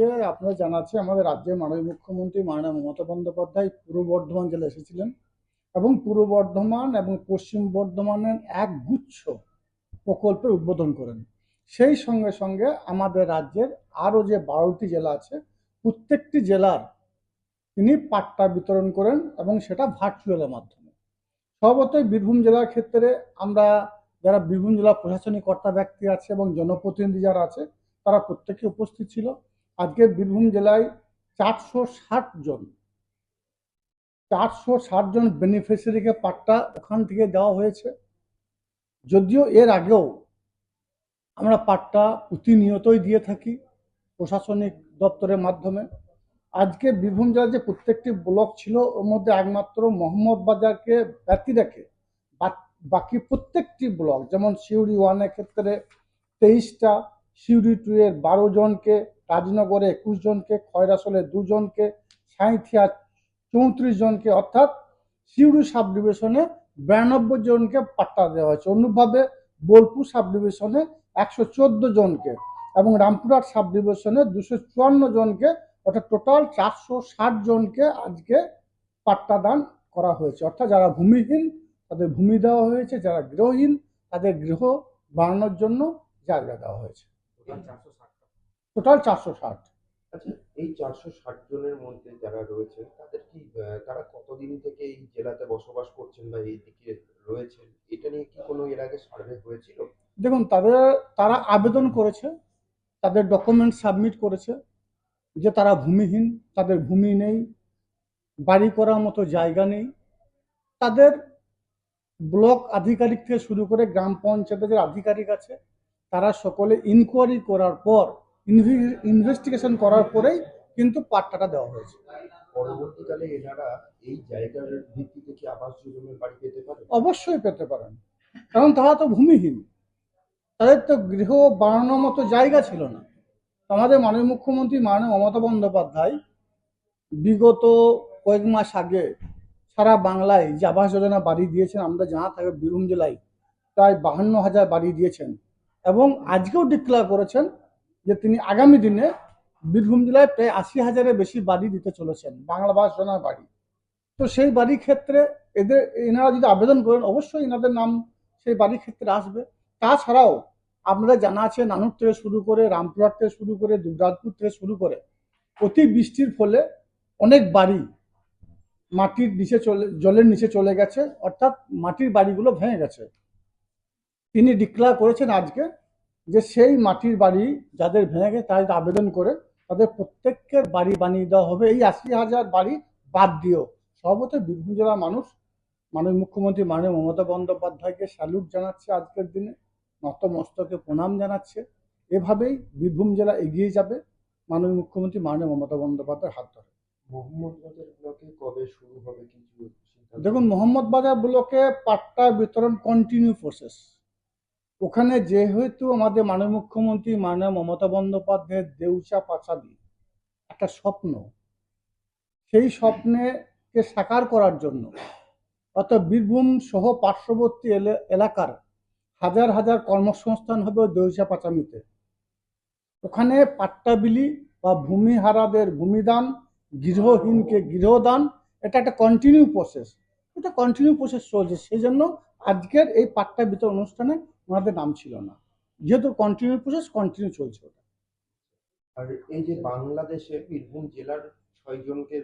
আজকে আপনারা জানাচ্ছি আমাদের রাজ্যের মাননীয় মুখ্যমন্ত্রী মাননীয় মমতা বন্দ্যোপাধ্যায় পূর্ব বর্ধমান জেলা এসেছিলেন এবং পূর্ব বর্ধমান এবং পশ্চিম বর্ধমানের এক গুচ্ছ প্রকল্পের উদ্বোধন করেন। সেই সঙ্গে সঙ্গে আমাদের রাজ্যের আরও যে বারোটি জেলা আছে, প্রত্যেকটি জেলার তিনি পাট্টা বিতরণ করেন এবং সেটা ভার্চুয়ালের মাধ্যমে। স্বভাবতই বীরভূম জেলার ক্ষেত্রে আমরা যারা বীরভূম জেলা প্রশাসনিক কর্তা ব্যক্তি আছে এবং জনপ্রতিনিধি যারা আছে, তারা প্রত্যেকে উপস্থিত ছিল। আজকে বীরভূম জেলায় চারশো ষাট জন, চারশো ষাট জন বেনিফিশিয়ারিকে পাট্টা ওখান থেকে দেওয়া হয়েছে। যদিও এর আগেও আমরা পাট্টা প্রতিনিয়তই দিয়ে থাকি প্রশাসনিক দপ্তরের মাধ্যমে। আজকে বীরভূম জেলার যে প্রত্যেকটি ব্লক ছিল, ওর মধ্যে একমাত্র মোহাম্মদ বাজারকে ব্যতি রেখে বাকি প্রত্যেকটি ব্লক, যেমন সিউড়ি ওয়ানের ক্ষেত্রে তেইশটা সিউড়ি টু এর বারো জনকে, রাজনগরে একুশ জনকে, খয়রাসলে দুজনকে সাঁইথিয়া চৌত্রিশ জনকে, অর্থাৎ সিউড়ি সাব ডিভিশনে বিরানব্বই জনকে পাট্টা দেওয়া হয়েছে। অনুরূপভাবে বোলপুর সাব ডিভিশনে একশো চোদ্দ জনকে এবং রামপুরহাট সাব ডিভিশনে দুশো চুয়ান্ন জনকে, অর্থাৎ টোটাল চারশো ষাট জনকে আজকে পাট্টা দান করা হয়েছে। অর্থাৎ যারা ভূমিহীন, তাদের ভূমি দেওয়া হয়েছে, যারা গৃহহীন, তাদের গৃহ বানানোর জন্য জায়গা দেওয়া হয়েছে। টোটাল চারশো ষাট আচ্ছা এই চারশো ষাট জনের মধ্যে যারা রয়েছেন তাদের কি তারা কতদিন থেকে এই জেলাতে বসবাস করছেন বা এই দিকে রয়েছেন? এটা নিয়ে কি কোনো এর আগে সার্ভে হয়েছিল? দেখুন তাদের তারা আবেদন করেছে তাদের ডকুমেন্ট সাবমিট করেছে যে তারা ভূমিহীন তাদের ভূমি নেই বাড়ি করার মতো জায়গা নেই। তাদের ব্লক আধিকারিক থেকে শুরু করে গ্রাম পঞ্চায়েতের আধিকারিক আছে। তারা সকলে ইনকোয়ারি করার পর ইনভেস্টিগেশন করার পরেই কিন্তু পাট্টাটা দেওয়া হয়েছে। পরবর্তীকালে এনারা এই জায়গার ভিত্তিতে কি আবাস যোজনার বাড়ি পেতে পারে? অবশ্যই পেতে পারেন। কারণ তারা তো ভূমিহীন। তাদের তো গৃহ বানানোর মতো জায়গা ছিল না। আমাদের মাননীয় মুখ্যমন্ত্রী মাননীয় মমতা বন্দ্যোপাধ্যায় বিগত কয়েক মাস আগে সারা বাংলায় যে আবাস যোজনা বাড়ি দিয়েছেন আমরা জানা থাকে বীরভূম জেলায় প্রায় বাহান্ন হাজার বাড়ি দিয়েছেন। এবং আজকেও ডিক্লেয়ার করেছেন যে তিনি আগামী দিনে বীরভূম জেলায় প্রায় আশি হাজারের বেশি বাড়ি দিতে চলেছেন, বাংলা যোজনার বাড়ি। তো সেই বাড়ির ক্ষেত্রে এদের, এনারা যদি আবেদন করেন, অবশ্যই এনাদের নাম সেই বাড়ির ক্ষেত্রে আসবে। তাছাড়াও আপনারা জানা আছে, নানুর থেকে শুরু করে রামপুরহাট থেকে শুরু করে দুবরাজপুর থেকে শুরু করে অতি বৃষ্টির ফলে অনেক বাড়ি মাটির নিচে চলে, জলের নিচে চলে গেছে, অর্থাৎ মাটির বাড়িগুলো ভেঙে গেছে। তিনি ডিক্লেয়ার করেছেন আজকে যে সেই মাটির বাড়ি যাদের ভেঙে গেছে যদি আবেদন করে তাদের প্রত্যেককে বাড়ি বানিয়ে দেওয়া হবে। এই আশি হাজার বাড়ি বাদ দিয়েও সর্বত বীরভূম জেলার মানুষ মাননীয় মুখ্যমন্ত্রী মাননীয় মমতা বন্দ্যোপাধ্যায়কে স্যালুট জানাচ্ছে আজকের দিনে নতমস্তকে প্রণাম জানাচ্ছে। এভাবেই বীরভূম জেলা এগিয়ে যাবে মাননীয় মুখ্যমন্ত্রী মাননীয় মমতা বন্দ্যোপাধ্যায়ের হাত ধরে। মোহাম্মদবাজার ব্লকে কবে শুরু হবে কিছু দেখুন মোহাম্মদ বাজার ব্লকে পাট্টা বিতরণ কন্টিনিউ প্রসেস ওখানে যেহেতু আমাদের মাননীয় মুখ্যমন্ত্রী মাননীয় মমতা বন্দ্যোপাধ্যায়ের দেউচা পাচালি একটা স্বপ্ন, সেই স্বপ্নেকে সাকার করার জন্য, অর্থাৎ বীরভূম সহ পার্শ্ববর্তী এলে- এলাকার হাজার হাজার কর্মসংস্থান হবে দেউচা পাচামিতে ওখানে পাট্টাবিলি বা ভূমিহারাদের ভূমিদান, গৃহহীনকে গৃহদান, এটা একটা কন্টিনিউ প্রসেস এটা কন্টিনিউ প্রসেস চলছে, সেই জন্য আজকের এই পাট্টা বিতরণ অনুষ্ঠানে ওনাদের নাম ছিল না। যেহেতু কন্টিনিউ প্রসেস কন্টিনিউ চলছে ওটা। আর এই যে বাংলাদেশে বীরভূম জেলার ছয়জনকে